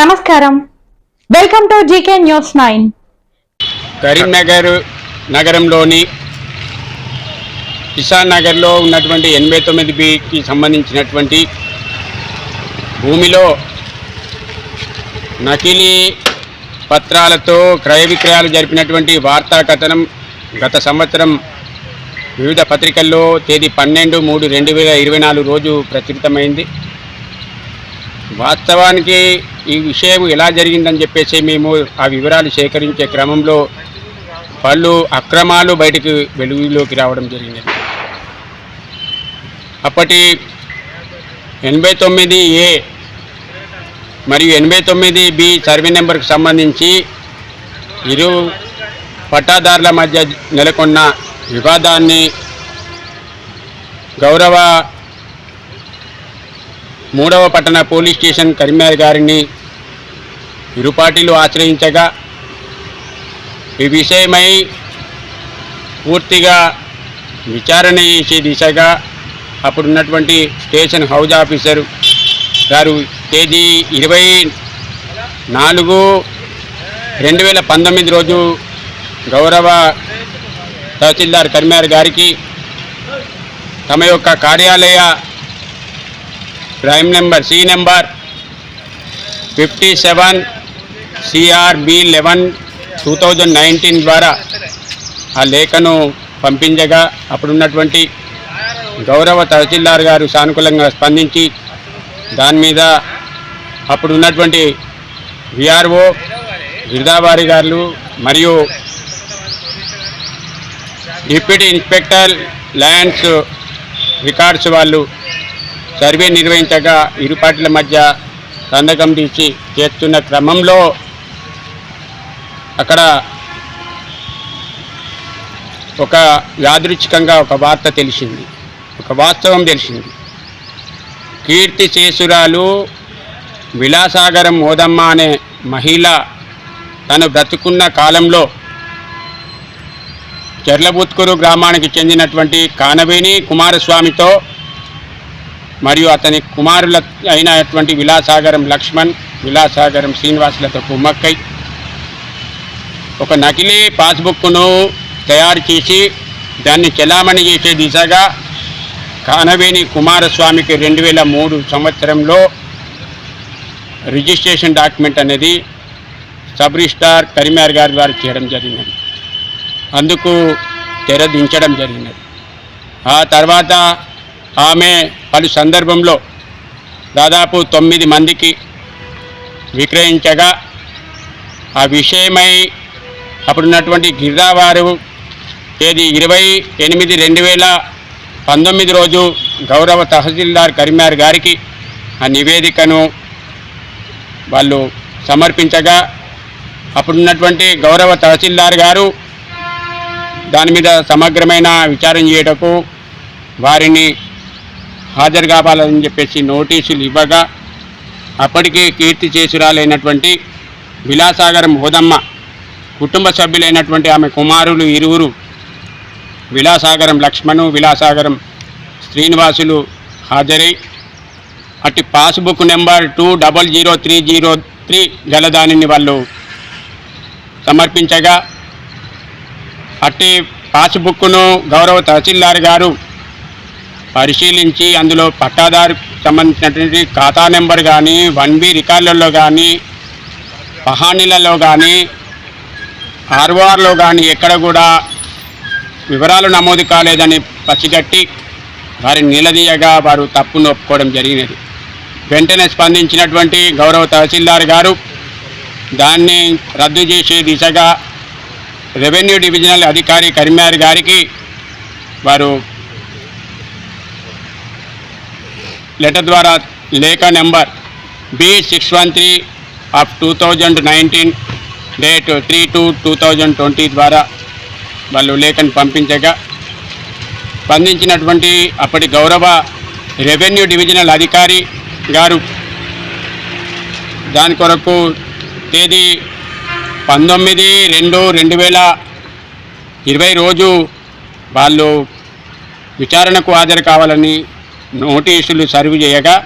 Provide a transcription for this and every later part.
నమస్కారం. Welcome to GK news nine. Karimnagar నగరంలోని కిసాన్ నగర్లో ఉన్నటువంటి ఎనభై తొమ్మిది బికి సంబంధించినటువంటి భూమిలో నకిలీ పత్రాలతో క్రయ విక్రయాలు జరిపినటువంటి వార్తా కథనం గత సంవత్సరం వివిధ పత్రికల్లో తేదీ పన్నెండు మూడు రెండు వేల ఇరవై నాలుగు రోజు ప్రచురితమైంది. వాస్తవానికి ఈ విషయం ఎలా జరిగిందని చెప్పేసి మేము ఆ వివరాలు సేకరించే క్రమంలో పలు అక్రమాలు బయటకు వెలుగులోకి రావడం జరిగింది. అప్పటి ఎనభై తొమ్మిది ఏ మరియు ఎనభై తొమ్మిది బి సర్వే నెంబర్కి సంబంధించి ఇరు పట్టాదారుల మధ్య నెలకొన్న వివాదాన్ని గౌరవ మూడవ పట్టణ పోలీస్ స్టేషన్ కరీంనగర్ గారిని ఇరు పార్టీలు ఆశ్రయించగా ఈ విషయమై పూర్తిగా విచారణ చేసే దిశగా అప్పుడున్నటువంటి స్టేషన్ హౌజ్ ఆఫీసర్ గారు తేదీ ఇరవై నాలుగు రెండు వేల పంతొమ్మిది రోజు గౌరవ తహసీల్దార్ కరీంనగర్ గారికి తమ యొక్క కార్యాలయ prime number C number fifty seven CRB eleven two thousand nineteen ద్వారా ఆ లేఖను పంపించగా అప్పుడున్నటువంటి గౌరవ తహసీల్దార్ గారు సానుకూలంగా స్పందించి దాని మీద అప్పుడున్నటువంటి విఆర్ఓ గిరిదాబారి గారు మరియు డిప్యూటీ ఇన్స్పెక్టర్ ల్యాండ్స్ రికార్డ్స్ వాళ్ళు సర్వే నిర్వహించగా ఇరు పార్టీల మధ్య సందకం తీసి చేస్తున్న క్రమంలో అక్కడ ఒక యాదృచ్ఛికంగా ఒక వార్త తెలిసింది. ఒక వాస్తవం తెలిసింది. కీర్తి శేషురాలు విలాసాగరం మోదమ్మ అనే మహిళ తను బ్రతుకున్న కాలంలో చెర్లబుత్కూరు గ్రామానికి చెందినటువంటి కానవేణి కుమారస్వామితో మరియు అతని కుమారుల అయినటువంటి విలాసాగరం లక్ష్మణ్ విలాసాగరం శ్రీనివాసులతో కుమ్మక్కై ఒక నకిలీ పాస్బుక్ను తయారు చేసి దాన్ని చెలామణి చేసే దిశగా కానవేణి కుమారస్వామికి రెండు వేల మూడు సంవత్సరంలో రిజిస్ట్రేషన్ డాక్యుమెంట్ అనేది సబ్ రిజిస్టార్ కరీంనగర్ గారి ద్వారా చేయడం జరిగినది. అందుకు తెరదించడం జరిగినది. ఆ తర్వాత ఆమె పలు సందర్భంలో దాదాపు తొమ్మిది మందికి విక్రయించగా ఆ విషయమై అప్పుడున్నటువంటి గిరిదావారు తేదీ ఇరవై ఎనిమిది రెండు వేల పంతొమ్మిది రోజు గౌరవ తహసీల్దార్ కరీంనగర్ గారికి ఆ నివేదికను వాళ్ళు సమర్పించగా అప్పుడున్నటువంటి గౌరవ తహసీల్దార్ గారు దాని మీద సమగ్రమైన విచారం చేయటకు వారిని హాజరు కావాలని చెప్పేసి నోటీసులు ఇవ్వగా అప్పటికి కీర్తి చేసురాలైనటువంటి విలాసాగరం హోదమ్మ కుటుంబ సభ్యులైనటువంటి ఆమె కుమారులు ఇరువురు విలాసాగరం లక్ష్మణు విలాసాగరం శ్రీనివాసులు హాజరై అట్టి passbook number two double zero three zero three గల దానిని వాళ్ళు సమర్పించగా అట్టి పాస్బుక్ను గౌరవ తహసీల్దార్ గారు పరిశీలించి అందులో పట్టాదారు సంబంధించినటువంటి ఖాతా నెంబర్ కానీ వన్ బి రికార్డులలో కానీ పహానీలలో కానీ ఆర్ఓఆర్లో కానీ ఎక్కడ కూడా వివరాలు నమోదు కాలేదని పసిగట్టి వారిని నిలదీయగా వారు తప్పును ఒప్పుకోవడం జరిగినది. వెంటనే స్పందించినటువంటి గౌరవ తహసీల్దార్ గారు దాన్ని రద్దు చేసే దిశగా రెవెన్యూ డివిజనల్ అధికారి కరీంనగర్ గారికి వారు లెటర్ ద్వారా లేఖ number B six one three of two thousand nineteen date three two two thousand twenty ద్వారా వాళ్ళు లేఖను పంపించగా స్పందించినటువంటి అప్పటి గౌరవ రెవెన్యూ డివిజనల్ అధికారి గారు దాని కొరకు తేదీ పంతొమ్మిది రెండు రెండు వేల ఇరవై రోజు వాళ్ళు విచారణకు హాజరు కావాలని నోటీసులు సర్వ్ చేయగా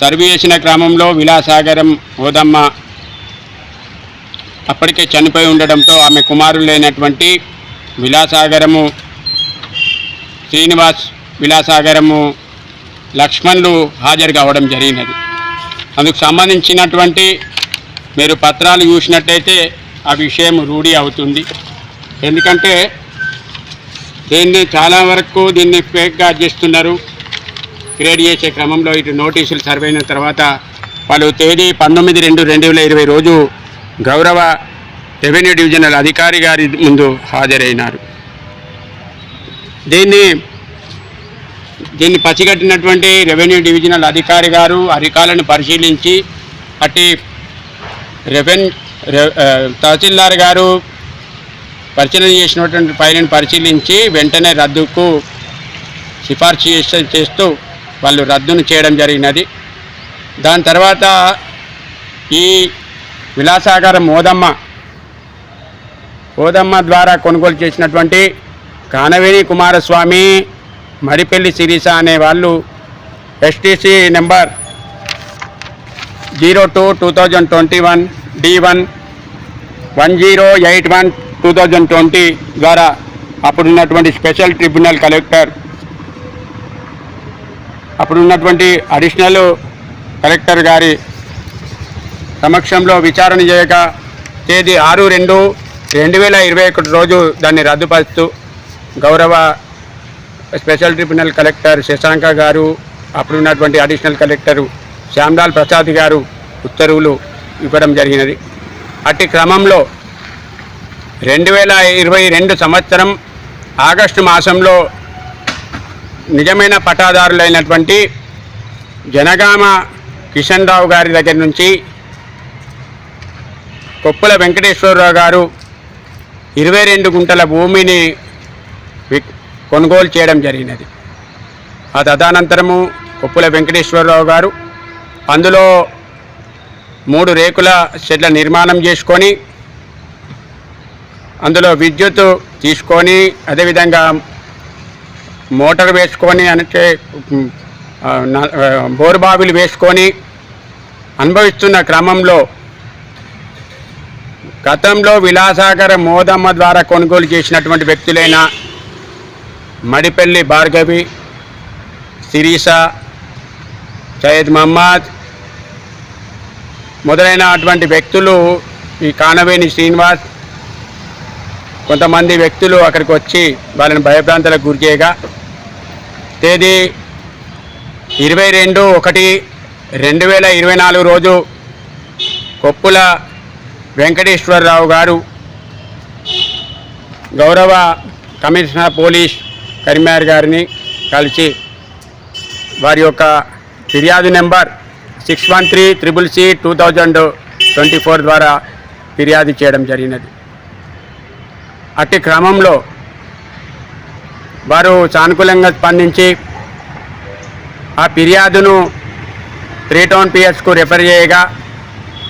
సర్వ్ చేసిన క్రమంలో విలాసాగరం ఓదమ్మ అప్పటికే చనిపోయి ఉండడంతో ఆమె కుమారులైనటువంటి విలాసాగరము శ్రీనివాస్ విలాసాగరము లక్ష్మణులు హాజరు కావడం జరిగినది. అందుకు సంబంధించినటువంటి మీరు పత్రాలు చూసినట్టయితే ఆ విషయం రూఢి అవుతుంది. ఎందుకంటే దీన్ని చాలా వరకు దీన్ని ఫేక్గా చేస్తున్నారు. క్రియేట్ చేసే క్రమంలో ఇటు నోటీసులు సర్వైన తర్వాత వాళ్ళు తేదీ పంతొమ్మిది రెండు రెండు వేల ఇరవై రోజు గౌరవ రెవెన్యూ డివిజనల్ అధికారి గారి ముందు హాజరైనారు. దీన్ని దీన్ని పసిగట్టినటువంటి రెవెన్యూ డివిజనల్ అధికారి గారు అధికారులను పరిశీలించి అట్టి రెవెన్ రె- తహసీల్దార్ గారు పరిశీలన చేసినటువంటి ఫైల్ని పరిశీలించి వెంటనే రద్దుకు సిఫార్సు చేస్తూ వాళ్ళు రద్దును చేయడం జరిగినది. దాని తర్వాత ఈ విలాసాగారం మోదమ్మ ఓదమ్మ ద్వారా కొనుగోలు చేసినటువంటి కానవేణి కుమారస్వామి మరిపెల్లి సిరీస అనే వాళ్ళు STC number zero two two thousand twenty one D one one zero eight one two thousand twenty ద్వారా అప్పుడున్నటువంటి స్పెషల్ ట్రిబ్యునల్ కలెక్టర్ అప్పుడున్నటువంటి అడిషనల్ కలెక్టర్ గారి సమక్షంలో విచారణ చేయక తేదీ ఆరు రెండు రెండు వేల ఇరవై ఒకటి రోజు దాన్ని రద్దుపరుస్తూ గౌరవ స్పెషల్ ట్రిబ్యునల్ కలెక్టర్ శశాంక గారు అప్పుడున్నటువంటి అడిషనల్ కలెక్టరు శ్యామ్లాల్ ప్రసాద్ గారు ఉత్తర్వులు ఇవ్వడం జరిగినది. అట్టి క్రమంలో రెండు వేల ఇరవై రెండు సంవత్సరం ఆగస్టు మాసంలో నిజమైన పట్టాదారులైనటువంటి జనగామ కిషన్ రావు గారి దగ్గర నుంచి కొప్పుల వెంకటేశ్వరరావు గారు ఇరవై రెండు గుంటల భూమిని కొనుగోలు చేయడం జరిగినది. ఆ తదనంతరము కొప్పుల వెంకటేశ్వరరావు గారు అందులో మూడు రేకుల షెడ్ల నిర్మాణం చేసుకొని అందులో విద్యుత్ తీసుకొని అదేవిధంగా మోటార్ వేసుకొని అంటే బోరుబావిలు వేసుకొని అనుభవిస్తున్న క్రమంలో గతంలో విలాసాగర మోదమ్మ ద్వారా కొనుగోలు చేసినటువంటి వ్యక్తులైన మడిపల్లి భార్గవి శిరీష సయ్యద్ మహమ్మద్ మొదలైన అటువంటి వ్యక్తులు ఈ కానవేని శ్రీనివాస్ కొంతమంది వ్యక్తులు అక్కడికి వచ్చి వాళ్ళని భయభ్రాంతులకు గురిచేయగా తేదీ ఇరవై రెండు ఒకటి రెండు వేల ఇరవై నాలుగు రోజు కొప్పుల వెంకటేశ్వరరావు గారు గౌరవ కమిషనర్ పోలీస్ కరీంనగర్ గారిని కలిసి వారి యొక్క ఫిర్యాదు number six one three triple C two thousand twenty four ద్వారా ఫిర్యాదు చేయడం జరిగినది. అట్టి క్రమంలో వారు సానుకూలంగా స్పందించి ఆ ఫిర్యాదును త్రీ టౌన్ పిఎస్కు రెఫర్ చేయగా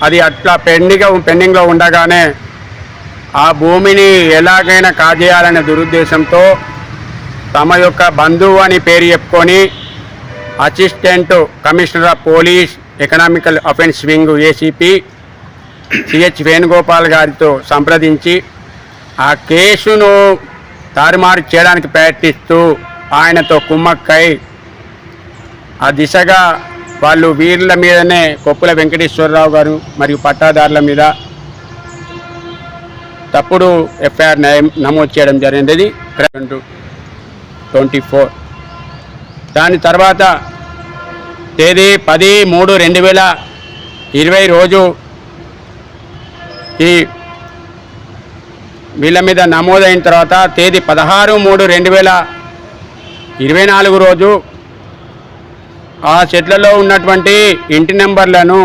అది అట్లా పెండింగ్ పెండింగ్లో ఉండగానే ఆ భూమిని ఎలాగైనా కాజేయాలనే దురుద్దేశంతో తమ యొక్క బంధువు అని పేరు చెప్పుకొని assistant commissioner of police economical offence wing ACP CH Venugopal గారితో సంప్రదించి ఆ కేసును తారుమారు చేయడానికి ప్రయత్నిస్తూ ఆయనతో కుమ్మక్కై ఆ దిశగా వాళ్ళు వీళ్ళ మీదనే కొప్పుల వెంకటేశ్వరరావు గారు మరియు పట్టాదారుల మీద తప్పుడు ఎఫ్ఐఆర్ నమోదు చేయడం జరిగింది. Twenty four. దాని తర్వాత తేదీ పది మూడు రెండు వేల ఇరవై రోజు ఈ వీళ్ళ మీద నమోదైన తర్వాత తేదీ పదహారు మూడు రెండు వేల ఇరవై నాలుగు రోజు ఆ చెట్లలో ఉన్నటువంటి ఇంటి నెంబర్లను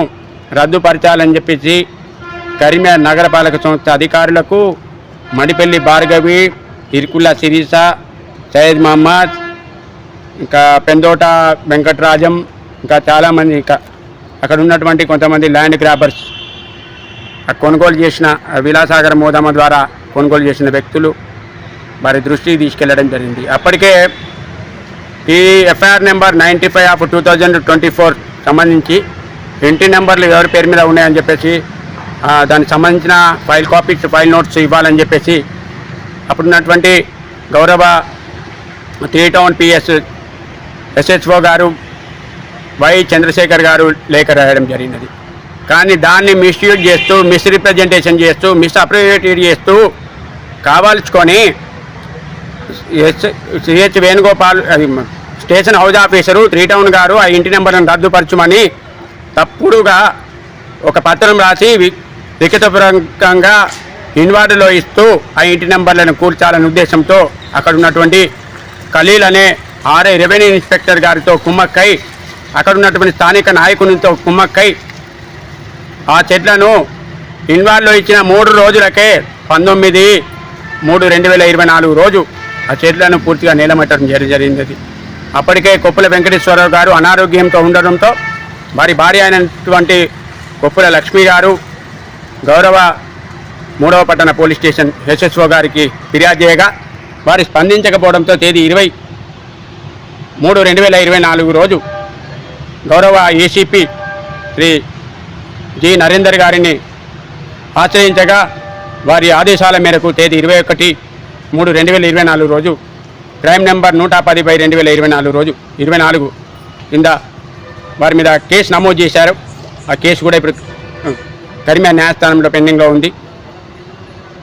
రద్దుపరచాలని చెప్పేసి కరీంనగర్ నగరపాలక సంస్థ అధికారులకు మడిపల్లి భార్గవి ఇరుకుల శిరీష సయ్యద్ మహమ్మద్ ఇంకా పెందోట వెంకటరాజం ఇంకా చాలామంది ఇంకా అక్కడ ఉన్నటువంటి కొంతమంది ల్యాండ్ గ్రాబర్స్ కొనుగోలు చేసిన విలాసాగర్ మోదమ్మ ద్వారా కొనుగోలు చేసిన వ్యక్తులు వారి దృష్టికి తీసుకెళ్ళడం జరిగింది. అప్పటికే ఈ FIR number ninety five of two thousand twenty four సంబంధించి ఇంటి నెంబర్లు ఎవరి పేరు మీద ఉన్నాయని చెప్పేసి దానికి సంబంధించిన ఫైల్ కాపీస్ ఫైల్ నోట్స్ ఇవ్వాలని చెప్పేసి అప్పుడున్నటువంటి గౌరవ త్రీ టౌన్ పిఎస్ ఎస్హెచ్ఓ గారు వై చంద్రశేఖర్ గారు లేఖ రాయడం జరిగినది. కానీ దాన్ని మిస్యూజ్ చేస్తూ మిస్రిప్రజెంటేషన్ చేస్తూ మిస్అప్రియేటెడ్ చేస్తూ కావాల్చుకొని CH Venugopal station house officer three town గారు ఆ ఇంటి నెంబర్ను రద్దుపరచమని తప్పుడుగా ఒక పత్రం రాసి లిఖితపూర్వకంగా ఇన్వార్డులో ఇస్తూ ఆ ఇంటి నెంబర్లను కూర్చాలనే ఉద్దేశంతో అక్కడ ఉన్నటువంటి ఖలీల్ అనే ఆర్ఐ రెవెన్యూ ఇన్స్పెక్టర్ గారితో కుమ్మక్కై అక్కడ ఉన్నటువంటి స్థానిక నాయకునితో కుమ్మక్కై ఆ చెట్లను ఇన్వార్డులో ఇచ్చిన మూడు రోజులకే పంతొమ్మిది మూడు రెండు వేల ఇరవై నాలుగు రోజు ఆ చెట్లను పూర్తిగా నీలమట్టడం జరి జరిగింది. అప్పటికే కొప్పుల వెంకటేశ్వరరావు గారు అనారోగ్యంతో ఉండడంతో వారి భార్య అయినటువంటి కొప్పుల లక్ష్మి గారు గౌరవ మూడవ పట్టణ పోలీస్ స్టేషన్ హెచ్ఎస్ఓ గారికి ఫిర్యాదు చేయగా వారు స్పందించకపోవడంతో తేదీ ఇరవై మూడు రెండు వేల ఇరవై నాలుగు రోజు గౌరవ ఏసీపీ శ్రీ జి నరేందర్ గారిని ఆశ్రయించగా వారి ఆదేశాల మేరకు తేదీ ఇరవై ఒకటి మూడు రెండు వేల ఇరవై నాలుగు రోజు క్రైమ్ నెంబర్ నూట పది బై రెండు వేల ఇరవై నాలుగు రోజు ఇరవై నాలుగు కింద వారి మీద కేసు నమోదు చేశారు. ఆ కేసు కూడా ఇప్పుడు కరిమేర్ న్యాయస్థానంలో పెండింగ్లో ఉంది.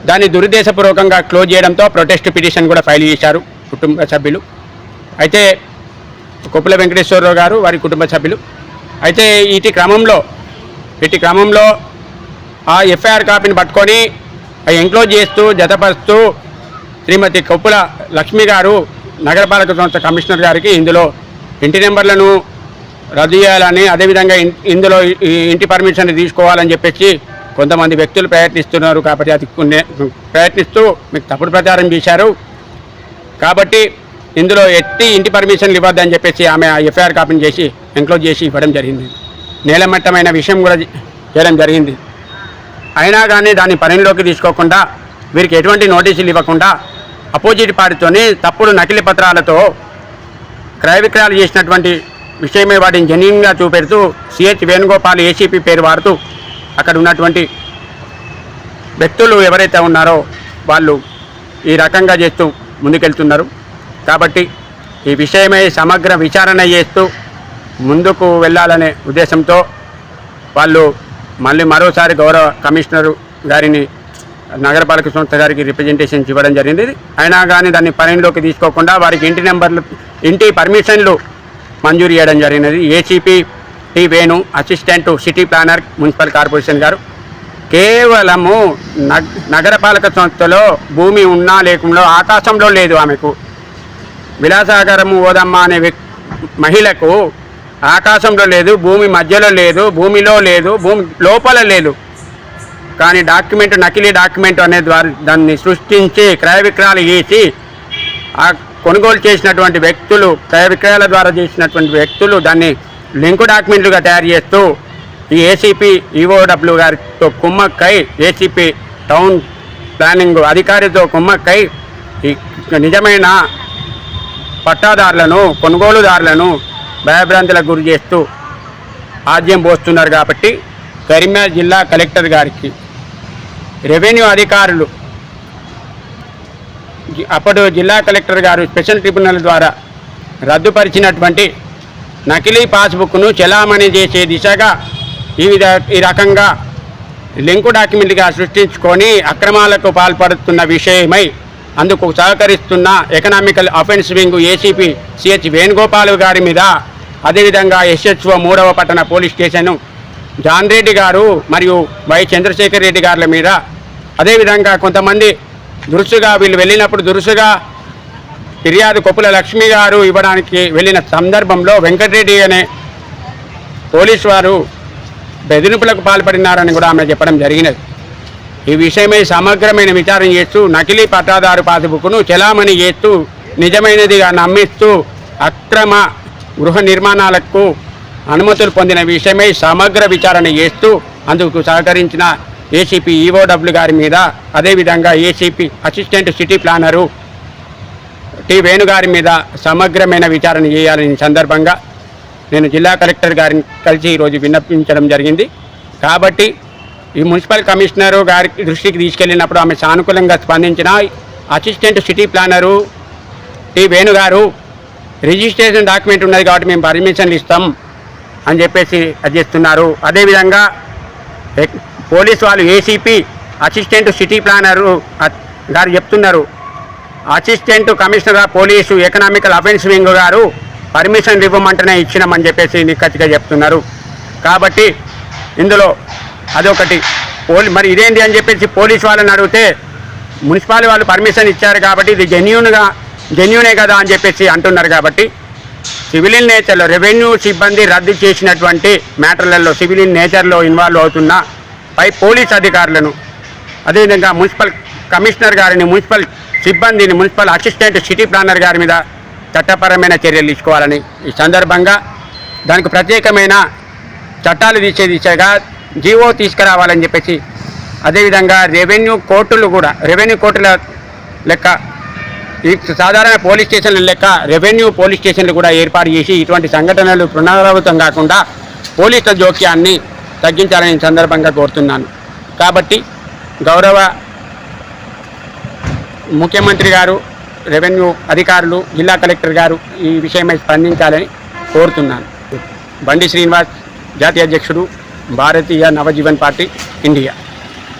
దాన్ని దురుద్దేశపూర్వకంగా క్లోజ్ చేయడంతో ప్రొటెస్ట్ పిటిషన్ కూడా ఫైల్ చేశారు కుటుంబ సభ్యులు. అయితే కొప్పుల వెంకటేశ్వరరావు గారు వారి కుటుంబ సభ్యులు. అయితే ఇటు క్రమంలో ఇటు క్రమంలో ఆ ఎఫ్ఐఆర్ కాపీని పట్టుకొని ఎంక్లోజ్ చేస్తూ జతపరుస్తూ శ్రీమతి కొప్పుల లక్ష్మి గారు నగరపాలక సంస్థ కమిషనర్ గారికి ఇందులో ఇంటి నెంబర్లను రద్దు చేయాలని అదేవిధంగా ఇందులో ఇంటి పర్మిషన్ తీసుకోవాలని చెప్పేసి కొంతమంది వ్యక్తులు ప్రయత్నిస్తున్నారు కాబట్టి అది ప్రయత్నిస్తూ మీకు తప్పుడు ప్రచారం చేశారు. కాబట్టి ఇందులో ఎట్టి ఇంటి పర్మిషన్లు ఇవ్వద్దని చెప్పేసి ఆమె ఎఫ్ఐఆర్ కాపీని చేసి ఎంక్లోజ్ చేసి ఇవ్వడం జరిగింది. నేలమట్టమైన విషయం కూడా చేయడం జరిగింది. అయినా కానీ దాన్ని పరిణిలోకి తీసుకోకుండా వీరికి ఎటువంటి నోటీసులు ఇవ్వకుండా అపోజిట్ పార్టీతోని తప్పుడు నకిలీ పత్రాలతో క్రయ విక్రయాలు చేసినటువంటి విషయమే వాటిని జెన్యున్గా చూపెడుతూ సిహెచ్ వేణుగోపాల్ ఏసీపీ పేరు వాడుతూ అక్కడ ఉన్నటువంటి వ్యక్తులు ఎవరైతే ఉన్నారో వాళ్ళు ఈ రకంగా చేస్తూ ముందుకెళ్తున్నారు. కాబట్టి ఈ విషయమై సమగ్ర విచారణ చేస్తూ ముందుకు వెళ్ళాలనే ఉద్దేశంతో వాళ్ళు మళ్ళీ మరోసారి గౌరవ కమిషనరు గారిని నగరపాలక సంస్థ గారికి రిప్రజెంటేషన్స్ ఇవ్వడం జరిగింది. అయినా కానీ దాన్ని పరిణిలోకి తీసుకోకుండా వారికి ఇంటి నెంబర్లు ఇంటి పర్మిషన్లు మంజూరు చేయడం జరిగినది. ACP T Venu assistant city planner municipal corporation గారు. కేవలము నగ నగరపాలక సంస్థలో భూమి ఉన్నా లేకుండా ఆకాశంలో లేదు ఆమెకు. విలాసాగరము ఓదమ్మ అనే మహిళకు ఆకాశంలో లేదు భూమి మధ్యలో లేదు భూమిలో లేదు భూమి లోపల లేదు. కానీ డాక్యుమెంట్ నకిలీ డాక్యుమెంట్ అనే ద్వారా దాన్ని సృష్టించి క్రయ విక్రయాలు చేసి ఆ కొనుగోలు చేసినటువంటి వ్యక్తులు క్రయ విక్రయాల ద్వారా చేసినటువంటి వ్యక్తులు దాన్ని లింకు డాక్యుమెంట్లుగా తయారు చేస్తూ ఈ ఏసీపీ ఈఓడబ్ల్యూ గారితో కుమ్మక్కై ఏసీపీ టౌన్ ప్లానింగ్ అధికారితో కుమ్మక్కై ఈ నిజమైన పట్టాదారులను కొనుగోలుదారులను భయభ్రాంతులకు గురి చేస్తూ ఆద్యం పోస్తున్నారు కాబట్టి కరీంనగర్ జిల్లా కలెక్టర్ గారికి రెవెన్యూ అధికారులు అప్పటి అప్పుడు జిల్లా కలెక్టర్ గారు స్పెషల్ ట్రిబ్యునల్ ద్వారా రద్దుపరిచినటువంటి నకిలీ పాస్బుక్ను చెలామణి చేసే దిశగా ఈ విధ ఈ రకంగా లింకు డాక్యుమెంట్గా సృష్టించుకొని అక్రమాలకు పాల్పడుతున్న విషయమై అందుకు సహకరిస్తున్న economical offence wing ACP CH Venugopal గారి మీద అదేవిధంగా ఎస్హెచ్ఓ మూడవ పట్టణ పోలీస్ స్టేషను జాన్ రెడ్డి గారు మరియు వై చంద్రశేఖర్ రెడ్డి గారుల మీద. అదేవిధంగా కొంతమంది దురుసుగా వీళ్ళు వెళ్ళినప్పుడు దురుసుగా ఫిర్యాదు కొప్పుల లక్ష్మి గారు ఇవ్వడానికి వెళ్ళిన సందర్భంలో వెంకటరెడ్డి అనే పోలీసు వారు బెదిరింపులకు పాల్పడినారని కూడా ఆమె చెప్పడం జరిగినది. ఈ విషయమై సమగ్రమైన విచారం చేస్తూ నకిలీ పట్టాదారు పాసుబుక్ను చెలామణి చేస్తూ నిజమైనదిగా నమ్మిస్తూ అక్రమ గృహ నిర్మాణాలకు అనుమతులు పొందిన విషయమై సమగ్ర విచారణ చేస్తూ అందుకు సహకరించిన ఏసీపీ ఈఓడబ్ల్యూ గారి మీద అదేవిధంగా ACP assistant city planner T వేణుగారి మీద సమగ్రమైన విచారణ చేయాలని సందర్భంగా నేను జిల్లా కలెక్టర్ గారిని కలిసి ఈరోజు విన్నపించడం జరిగింది. కాబట్టి ఈ మున్సిపల్ కమిషనరు గారి దృష్టికి తీసుకెళ్ళినప్పుడు ఆమె సానుకూలంగా స్పందించిన అసిస్టెంట్ సిటీ ప్లానరు టి వేణుగారు రిజిస్ట్రేషన్ డాక్యుమెంట్ ఉన్నది కాబట్టి మేము పర్మిషన్లు ఇస్తాం అని చెప్పేసి అది చేస్తున్నారు. అదేవిధంగా పోలీస్ వాళ్ళు ఏసీపీ అసిస్టెంట్ సిటీ ప్లానరు గారు చెప్తున్నారు. Assistant commissioner police economical offence wing గారు పర్మిషన్ ఇవ్వమంటేనే ఇచ్చినామని చెప్పేసి నిక్కచ్చిగా చెప్తున్నారు. కాబట్టి ఇందులో అదొకటి. పోలీ మరి ఇదేంటి అని చెప్పేసి పోలీస్ వాళ్ళని అడిగితే మున్సిపాలిటీ వాళ్ళు పర్మిషన్ ఇచ్చారు కాబట్టి ఇది జెన్యున్గా జెన్యునే కదా అని చెప్పేసి అంటున్నారు కాబట్టి సివిలియన్ నేచర్లో రెవెన్యూ సిబ్బంది రద్దు చేసినటువంటి మ్యాటర్లలో సివిలిన్ నేచర్లో ఇన్వాల్వ్ అవుతున్న పై పోలీస్ అధికారులను అదేవిధంగా మున్సిపల్ కమిషనర్ గారిని మున్సిపల్ సిబ్బందిని మున్సిపల్ అసిస్టెంట్ సిటీ ప్లానర్ గారి మీద చట్టపరమైన చర్యలు తీసుకోవాలని ఈ సందర్భంగా దానికి ప్రత్యేకమైన చట్టాలు తీసే దిశగా జీవో తీసుకురావాలని చెప్పేసి అదేవిధంగా రెవెన్యూ కోర్టులు కూడా రెవెన్యూ కోర్టుల లెక్క ఈ సాధారణ పోలీస్ స్టేషన్ల లెక్క రెవెన్యూ పోలీస్ స్టేషన్లు కూడా ఏర్పాటు చేసి ఇటువంటి సంఘటనలు పునరావృతం కాకుండా పోలీసుల జోక్యాన్ని తగ్గించాలని సందర్భంగా కోరుతున్నాను. కాబట్టి గౌరవ ముఖ్యమంత్రి గారు రెవెన్యూ అధికారులు జిల్లా కలెక్టర్ గారు ఈ విషయమై స్పందించాలని కోరుతున్నాను. బండి శ్రీనివాస్ జాతీయ అధ్యక్షుడు Bharatiya Navajeevan party India.